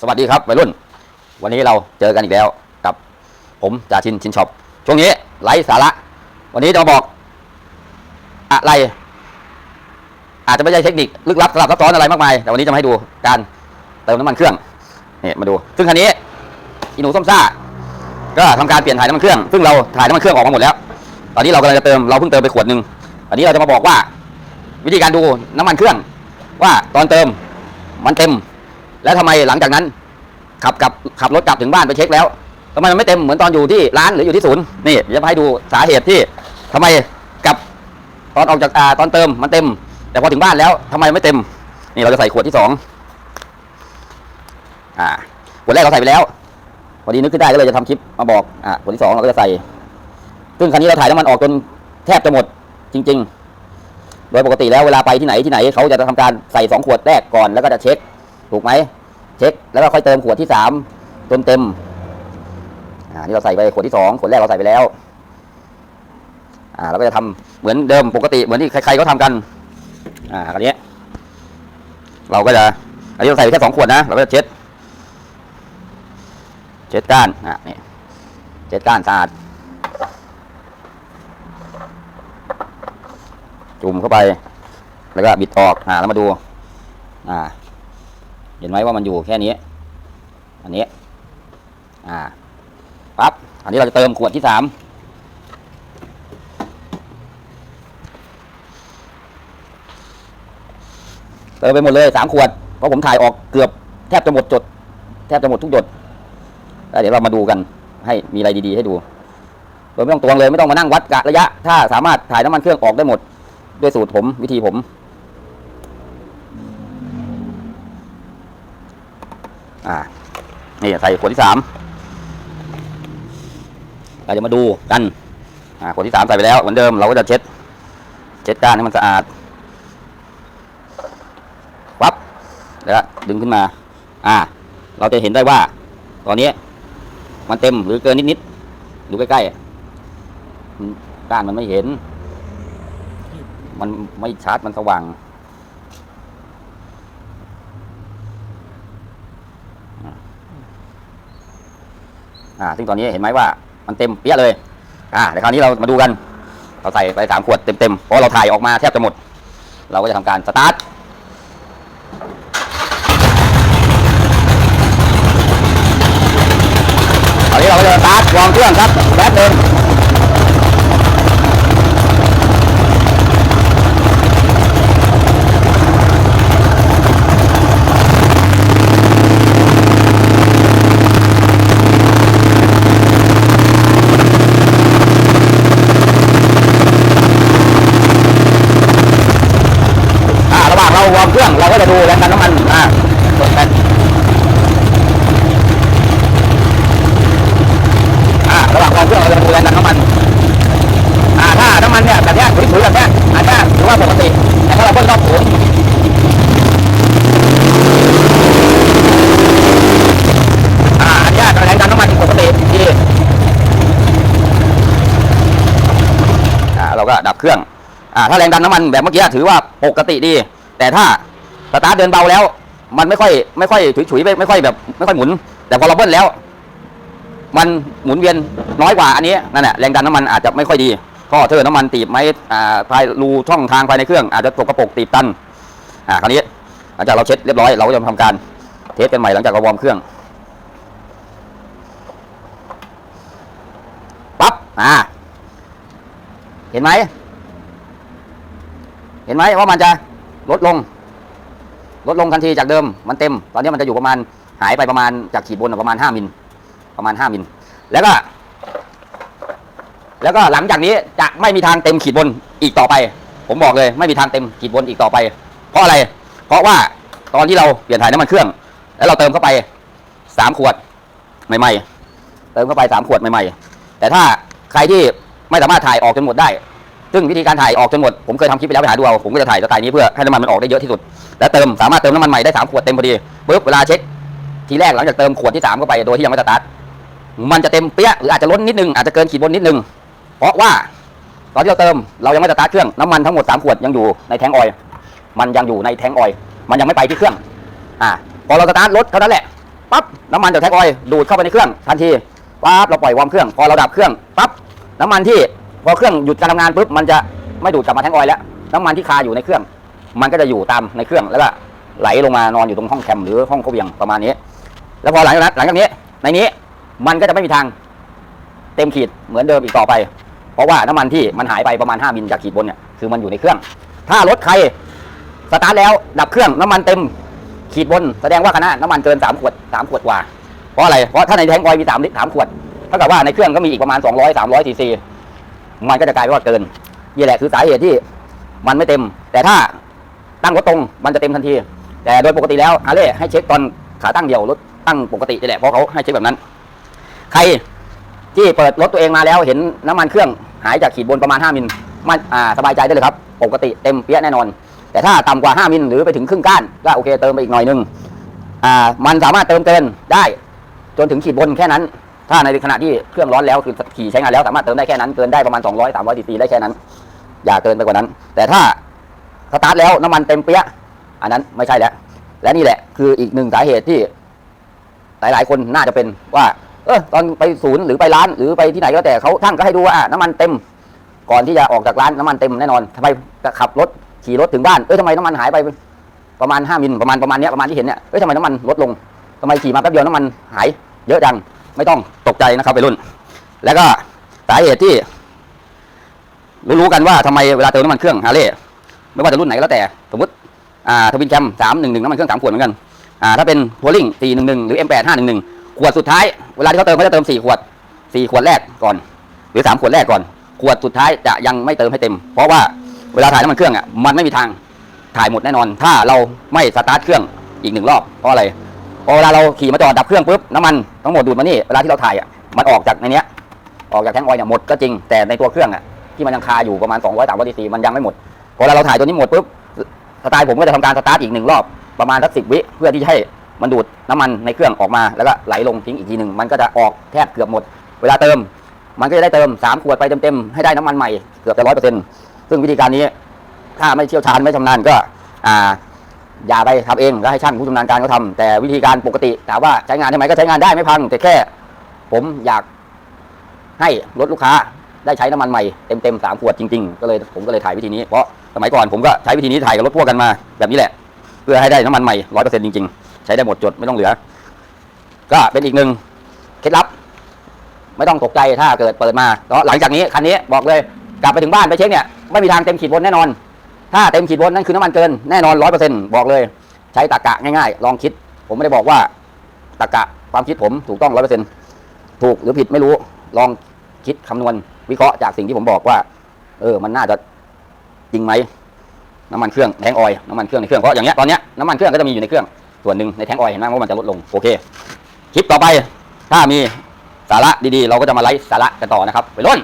สวัสดีครับวัยรุ่น วันนี้เราเจอกันอีกแล้วกับผมจ่าชินชินช็อปช่วงนี้ไร้สาระ วันนี้จะมาบอก อะไร อาจจะไม่ใช่เทคนิคลึกลับสลับซับซ้อนอะไรมากมาย แต่วันนี้จะมาให้ดูการเติมน้ำมันเครื่องนี่มาดู ซึ่งคันนี้อีหนูส้มซ่า ก็ทำการเปลี่ยนถ่ายน้ำมันเครื่อง ซึ่งเราถ่ายน้ำมันเครื่องออกมาหมดแล้ว ตอนนี้เรากำลังจะเติมเราเพิ่งเติมไปขวดหนึ่งอันนี้เราจะมาบอกว่า วิธีการดูน้ำมันเครื่อง ว่าตอนเติมมันเต็ม แล้วทำไมหลังจากนั้น ขับกลับขับรถกลับถึงบ้านไปเช็คแล้วทำไมมันไม่เต็มเหมือนตอนอยู่ที่ร้านหรืออยู่ที่ศูนย์นี่เดี๋ยวจะให้ดูสาเหตุที่ทำไมกลับตอนออกจากอ่าตอนเติมมันเต็ม แต่พอถึงบ้านแล้วทำไมไม่เต็ม นี่เราจะใส่ขวดที่สองอ่าขวดแรกเราใส่ไปแล้วพอดีนึกขึ้นได้ก็เลยจะทำคลิปมาบอกอ่าขวดที่สองเราก็จะใส่ ซึ่งคันนี้เราถ่ายน้ำมันออกจนแทบจะหมดจริง ๆ โดยปกติแล้วเวลาไปที่ไหนที่ไหนเขาจะทำการใส่สองขวดแรกก่อนแล้วก็จะเช็ค ถูกไหมเช็คแล้วก็ค่อยเติมขวดที่สามเติมเต็มอ่านี่เราใส่ไปขวดที่สองขวดแรกเราใส่ไปแล้วอ่าเราก็จะทำเหมือนเดิมปกติเหมือนที่ใครๆเขาทำกันอ่าคราวนี้เราก็จะอันนี้เราใส่แค่สองขวดนะเราก็จะเช็ด เช็ดก้านอะนี่เช็ดก้านสะอาดจุ่มเข้าไป แล้วก็บิดออกอ่าแล้วมาดู อ่า เห็นไหมว่ามันอยู่แค่นี้ อันนี้ อ่าปั๊บ อันนี้เราจะเติมขวดที่สามเติมไปหมดเลยสามขวด เพราะผมถ่ายออกเกือบแทบจะหมดจด แทบจะหมดทุกหยดแล้วเดี๋ยวเรามาดูกัน ให้มีอะไรดีๆให้ดูโดยไม่ต้องตวงเลยไม่ต้องมานั่งวัดกะระยะ ถ้าสามารถถ่ายน้ำมันเครื่องออกได้หมด ด้วยสูตรผมวิธีผม อ่านี่ใส่ขวดที่สามเราจะมาดูกันอ่าขวดที่สามใส่ไปแล้วเหมือนเดิมเราก็จะเช็ด เช็ดก้านให้มันสะอาดวับแล้วดึงขึ้นมา อ่า เราจะเห็นได้ว่า ตอนนี้ มันเต็มหรือเกินนิดๆดูใกล้ๆก้านมันไม่เห็น มันไม่ชัดมันสว่าง อ่าซึ่งตอนนี้เห็นไหมว่ามันเต็มเปี้ยเลยอ่าเดี๋ยวคราวนี้เรามาดูกัน เราใส่ไปสามขวดเต็มๆเพราะเราถ่ายออกมาแทบจะหมด เราก็จะทำการสตาร์ทตอนนี้เราก็จะสตาร์ทวางเครื่องครับแป๊บหนึ่ง ว่างเราวอร์มเครื่องเราก็จะดูแรงดันน้ำมันอ่ากดกันอ่าระหว่างวอร์มเครื่องเราจะดูแรงดันน้ำมันอ่าถ้าน้ำมันเนี่ยแบบนี้ยถุยแบบนี้ยอาจจะถือว่าปกติแต่ถ้าเราเบิ้ลรอบถุงอ่าอันเนี้ยแรงดันน้ำมันปกติดีเราก็ดับเครื่องอ่าถ้าแรงดันน้ำมันแบบเมื่อกี้ถือว่าปกติดี แต่ถ้าสตาร์ทเดินเบาแล้ว มันไม่ค่อยไม่ค่อยฉุยๆไม่ไม่ค่อยแบบ ไม่ค่อยหมุน แต่พอเราเบิ้ลแล้ว มันหมุนเวียนน้อยกว่าอันนี้นั่นแหละแรงดันน้ำมันอาจจะไม่ค่อยดีท่อเทอร์น้ำมันตีบไหมอ่าภายรูช่องทางภายในเครื่องอาจจะตกกระปกตีบตันอ่าคราวนี้หลังจากเราเช็ดเรียบร้อยเราก็จะทำการเทสกันใหม่หลังจากเราวอร์มเครื่องปั๊บอ่าเห็นไหมเห็นไหมว่ามันจะ ลดลง ลดลงทันทีจากเดิมมันเต็ม ตอนนี้มันจะอยู่ประมาณหายไปประมาณจากขีดบนประมาณ 5มิลประมาณ 5มิลแล้วก็ แล้วก็หลังจากนี้จะไม่มีทางเต็มขีดบนอีกต่อไป ผมบอกเลยไม่มีทางเต็มขีดบนอีกต่อไป เพราะอะไร เพราะว่าตอนที่เราเปลี่ยนถ่ายน้ำมันเครื่อง แล้วเราเติมเข้าไปสามขวดใหม่ ๆ เติมเข้าไปสามขวดใหม่ ๆ แต่ถ้าใครที่ไม่สามารถถ่ายออกจนหมดได้ ซึ่งวิธีการถ่ายออกจนหมด ผมเคยทำคลิปไปแล้วไปหาดูเอาผมก็จะถ่ายสไตล์นี้เพื่อให้น้ำมันมันออกได้เยอะที่สุด แล้วเติมสามารถเติมน้ำมันใหม่ได้สามขวดเต็มพอดีปุ๊บเวลาเช็คทีแรกหลังจากเติมขวดที่สามเข้าไปโดยที่ยังไม่สตาร์ทมันจะเต็มเปี้ยหรืออาจจะล้นนิดนึงอาจจะเกินขีดบนนิดนึง เพราะว่าตอนที่เราเติมเรายังไม่สตาร์ทเครื่องน้ำมันทั้งหมด3ขวดยังอยู่ในแทงออยมันยังอยู่ในแทงออยมันยังไม่ไปที่เครื่องอ่าพอเราสตาร์ทรถเท่านั้นแหละปั๊บน้ำมันจากแท็กออยดูดเข้าไปในเครื่องทันทีปั๊บเราปล่อยวอร์มเครื่อง พอเราดับเครื่องปั๊บน้ำมันที่ พอเครื่องหยุดการทำงานปุ๊บมันจะไม่ดูดกลับมาแท็กออยแล้วน้ำมันที่คาอยู่ในเครื่อง มันก็จะอยู่ตามในเครื่องแล้วก็ไหลลงมานอนอยู่ตรงห้องแคมหรือห้องเขวียงประมาณนี้ แล้วพอหลังจากนั้นหลังจากนี้ ในนี้มันก็จะไม่มีทางเต็มขีดเหมือนเดิมอีกต่อไป เพราะว่าน้ำมันที่มันหายไปประมาณ 5มิลจากขีดบนเนี่ยคือมันอยู่ในเครื่อง ถ้ารถใครสตาร์ทแล้วดับเครื่องน้ำมันเต็มขีดบนแสดงว่าขณะน้ำมันเกิน3ขวด3ขวดกว่าเพราะอะไรเพราะถ้าในแทงออยมี3ลิตร3ขวดเท่ากับว่าในเครื่องก็มีอีกประมาณ 200 300ซีซี มันก็จะกลายเป็นว่าเกินนี่แหละคือสาเหตุที่มันไม่เต็ม แต่ถ้าตั้งรถตรงมันจะเต็มทันที แต่โดยปกติแล้วฮาเลย์ให้เช็คตอนขาตั้งเดียวรถตั้งปกตินี่แหละเพราะเขาให้เช็คแบบนั้น ใครที่เปิดรถตัวเองมาแล้วเห็นน้ำมันเครื่องหายจากขีดบนประมาณ 5มิลมันสบายใจได้เลยครับ ปกติเต็มเปี้ยแน่นอน แต่ถ้าต่ำกว่า 5มิลหรือไปถึงครึ่งก้านก็โอเคเติมไปอีกหน่อยนึงอ่ามันสามารถเติมเกินได้ จนถึงขีดบนแค่นั้น ถ้าในขณะที่เครื่องร้อนแล้วคือขี่ใช้งานแล้วสามารถเติมได้แค่นั้นเกินได้ประมาณ 200 300ซีซีได้แค่นั้น อย่าเกินไปกว่านั้น แต่ถ้าสตาร์ทแล้วน้ำมันเต็มเปี้ยอันนั้นไม่ใช่แล้ว และนี่แหละคืออีกหนึ่งสาเหตุที่ หลาย ๆ คนน่าจะเป็นว่า เออตอนไปศูนย์หรือไปร้านหรือไปที่ไหนก็แต่เขาช่างก็ให้ดูว่าน้ำมันเต็ม ก่อนที่จะออกจากร้านน้ำมันเต็มแน่นอนทำไมขับรถขี่รถถึงบ้านเอ้ยทำไมน้ำมันหายไปประมาณ5มิลประมาณประมาณเนี้ยประมาณที่เห็นเนี่ยเอ้ยทำไมน้ำมันลดลงทำไมขี่มาแป๊บเดียวน้ำมันหายเยอะจัง ไม่ต้องตกใจนะครับไปรุ่น แล้วก็สาเหตุที่ รู้ๆกันว่าทำไมเวลาเติมน้ำมันเครื่องฮาร์เลย์ไม่ว่าจะรุ่นไหนก็แล้วแต่ สมมติอ่าทวินแคมสามหนึ่งหนึ่งน้ำมันเครื่องสามขวดเหมือนกันอ่าถ้าเป็นทัวริงสี่หนึ่งหนึ่งหรือเอ็มแปดห้าหนึ่งหนึ่งขวดสุดท้ายเวลาที่เขาเติมเขาจะเติมสี่ขวดสี่ขวดแรกก่อน หรือสามขวดแรกก่อน ขวดสุดท้ายจะยังไม่เติมให้เต็ม เพราะว่าเวลาถ่ายน้ำมันเครื่องอะมันไม่มีทางถ่ายหมดแน่นอน ถ้าเราไม่สตาร์ทเครื่องอีกหนึ่งรอบเพราะอะไร พอเวลาเราขี่มาจอดดับเครื่องปุ๊บน้ำมันทั้งหมดดูดมานี่เวลาที่เราถ่ายอะมันออกจากในเนี้ยออกจากแทงก์ออยล์เนี่ยหมดก็จริงแต่ในตัวเครื่องอะที่มันยังคาอยู่ประมาณ200 300ดีซีมันยังไม่หมดพอเราถ่ายตัวนี้หมดปุ๊บสไตล์ผมก็จะทำการสตาร์ทอีกหนึ่งรอบประมาณสักสิบวิเพื่อที่จะให้มันดูดน้ำมันในเครื่องออกมาแล้วก็ไหลลงทิ้งอีกทีหนึ่งมันก็จะออกแทบเกือบหมด เวลาเติม มันก็จะได้เติม3ขวดไปเต็มๆให้ได้น้ำมันใหม่เกือบจะร้อยเปอร์เซ็นต์ซึ่งวิธีการนี้ถ้าไม่เชี่ยวชาญไม่ชำนาญก็อ่า อย่าไปทำเองก็ให้ช่างผู้ชำนาญการเขาทำแต่วิธีการปกติถามว่าใช้งานได้ไหมก็ใช้งานได้ไม่พัง แต่แค่ ผมอยากให้รถลูกค้าได้ใช้น้ำมันใหม่เต็มๆสามขวดจริงๆ ก็เลยผมก็เลยถ่ายวิธีนี้ เพราะสมัยก่อนผมก็ใช้วิธีนี้ถ่ายกับรถพ่วงกันมาแบบนี้แหละ เพื่อให้ได้น้ำมันใหม่ร้อยเปอร์เซ็นต์จริงๆ ใช้ได้หมดจดไม่ต้องเหลือ ก็เป็นอีกหนึ่งเคล็ดลับ ไม่ต้องตกใจถ้าเกิดเปิดมาแล้วหลังจากนี้คันนี้บอกเลย กลับไปถึงบ้านไปเช็คเนี่ยไม่มีทางเต็มขีดบนแน่นอน ถ้าเต็มขีดบนนั่นคือน้ำมันเกินแน่นอนร้อยเปอร์เซ็นต์บอกเลย ใช้ตรกะง่ายๆ ลองคิด ผมไม่ได้บอกว่าตรกะความคิดผมถูกต้องร้อยเปอร์เซ็นต์ถูกหรือผิดไม่รู้ลองคิดคำนวณวิเคราะห์จากสิ่งที่ผมบอกว่า เออ มันน่าจะจริงไหมน้ำมันเครื่องแทงออยน้ำมันเครื่องในเครื่องเพราะอย่างเงี้ยตอนเนี้ยน้ำมันเครื่องก็จะมีอยู่ในเครื่องส่วนหนึ่งในแทงออยเห็นไหมว่ามันจะลดลงโอเคคลิปต่อไปถ้ามีสาระดีๆ เราก็จะมาไลฟ์สาระกันต่อนะครับไปรุ่น